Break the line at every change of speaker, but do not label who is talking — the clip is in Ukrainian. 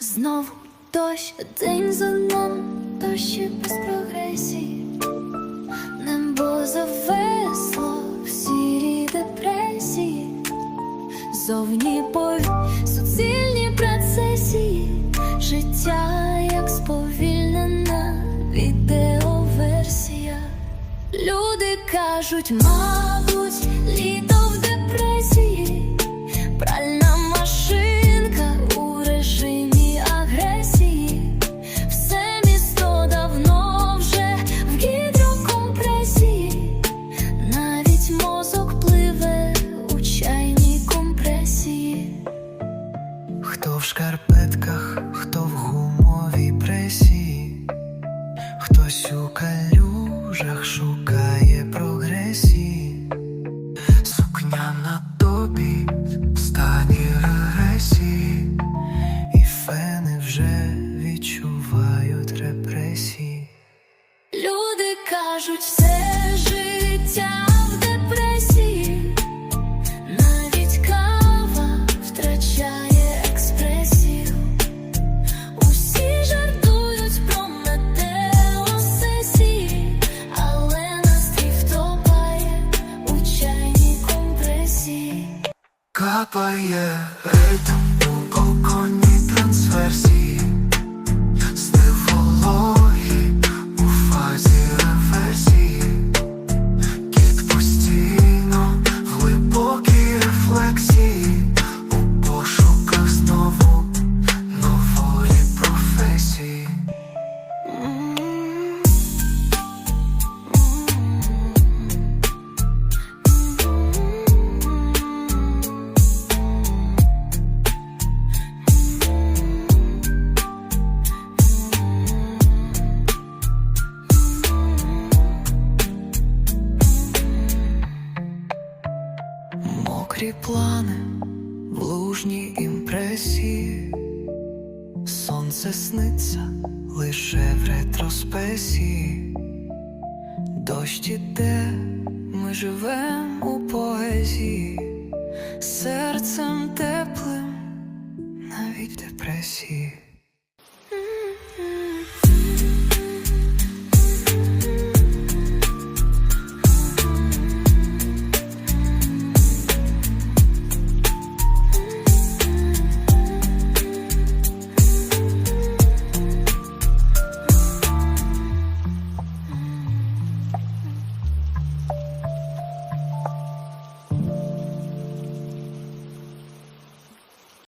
Знову дощ, день за днем, дощі без прогресії. Небо завесло в сірій депресії. Зовні пові суцільні процесії. Життя як сповільнена відеоверсія. Люди кажуть, мабуть, літо
шкарпетках, хто в гумовій пресії, хтось у калюжах шукає прогресії, сукня на тобі в стані регресії, і фени вже відчувають репресії.
Люди кажуть,
Капає ритм Мокрі плани в лужній імпресії, сонце сниться лише в ретроспесії, дощ іде, ми живем у поезії,